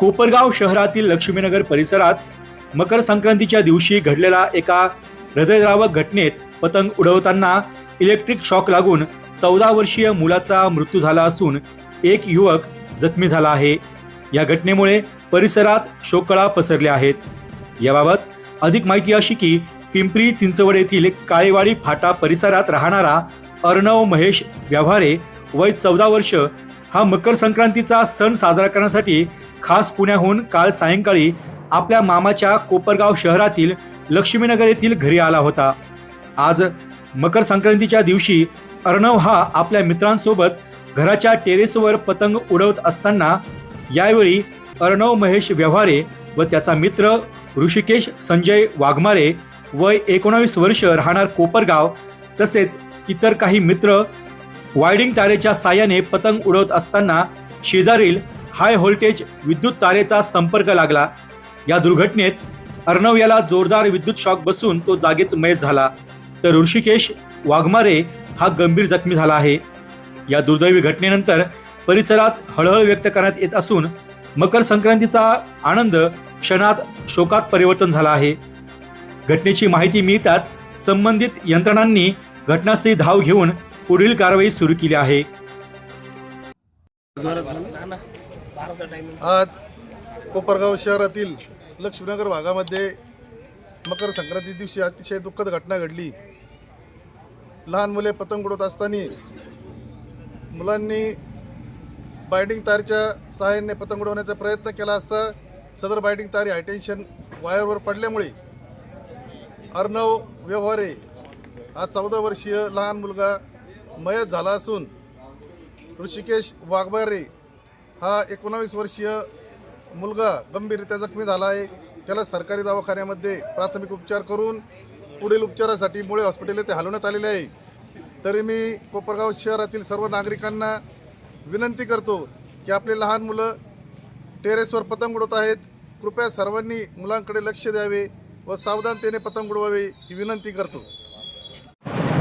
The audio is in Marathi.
कोपरगाव शहरातील लक्ष्मीनगर परिसरात मकर संक्रांतीच्या दिवशी घडलेला एका हृदयद्रावक घटनेत पतंग उडवताना इलेक्ट्रिक शॉक लागून चौदा वर्षीय मुलाचा मृत्यू झाला असून एक युवक जखमी झाला आहे. या घटनेमुळे परिसरात शोकळा पसरल्या आहेत. याबाबत अधिक माहिती अशी की पिंपरी चिंचवड येथील काळेवाडी फाटा परिसरात राहणारा अर्णव महेश व्यवहारे वय चौदा वर्ष. हा मकर संक्रांतीचा सण साजरा करण्यासाठी खास पुण्याहून काल सायंकाळी आपल्या मामाच्या कोपरगाव शहरातील लक्ष्मीनगर येथील घरी आला होता. आज मकर संक्रांतीच्या दिवशी अर्णव हा आपल्या मित्रांसोबत घराच्या टेरेसवर पतंग उडवत असताना यावेळी अर्णव महेश व्यवहारे व त्याचा मित्र ऋषिकेश संजय वाघमारे वय एकोणावीस वर्ष राहणार कोपरगाव तसेच इतर काही मित्र वायडिंग तारेच्या साह्याने पतंग उडवत असताना शेजारील हाय व्होल्टेज विद्युत तारेचा संपर्क लागला. या दुर्घटनेत अर्णव याला जोरदार विद्युत शॉक बसून तो जागीच मयत झाला. तर ऋषिकेश वाघमारे हा गंभीर जखमी झाला आहे. या दुर्दैवी घटनेनंतर परिसरात हळहळ व्यक्त करण्यात येत असून मकर संक्रांतीचा आनंद क्षणात शोकात परिवर्तन झाला आहे. घटनेची माहिती मिळताच संबंधित यंत्रणांनी घटनास्थळी धाव घेऊन पुढील कारवाई सुरू केली आहे. आज कोपरगाव शहरातील लक्ष्मीनगर भागामध्ये मकर संक्रांती दिवशी अतिशय दुःखद घटना घडली. लहान मुले पतंग उडवत असताना मुलांनी बायडिंग तारच्या सहाय्याने पतंग उडवण्याचा प्रयत्न केला असता सदर बायडिंग तार हायटेन्शन वायरवर पडल्यामुळे अर्णव व्यवहारे हा चौदा वर्षीय लहान मुलगा मयत झाला असून ऋषिकेश वाघबारे हा एकोणावीस वर्षीय मुलगा गंभीररित्या जखमी झाला आहे. त्याला सरकारी दवाखान्यामध्ये प्राथमिक उपचार करून पुढील उपचारासाठी मुळे हॉस्पिटल येथे हलवण्यात आलेले आहे. तरी मी कोपरगाव शहरातील सर्व नागरिकांना विनंती करतो की आपले लहान मुलं टेरेसवर पतंग उडवत आहेत. कृपया सर्वांनी मुलांकडे लक्ष द्यावे व सावधानतेने पतंग उडवावे ही विनंती करतो.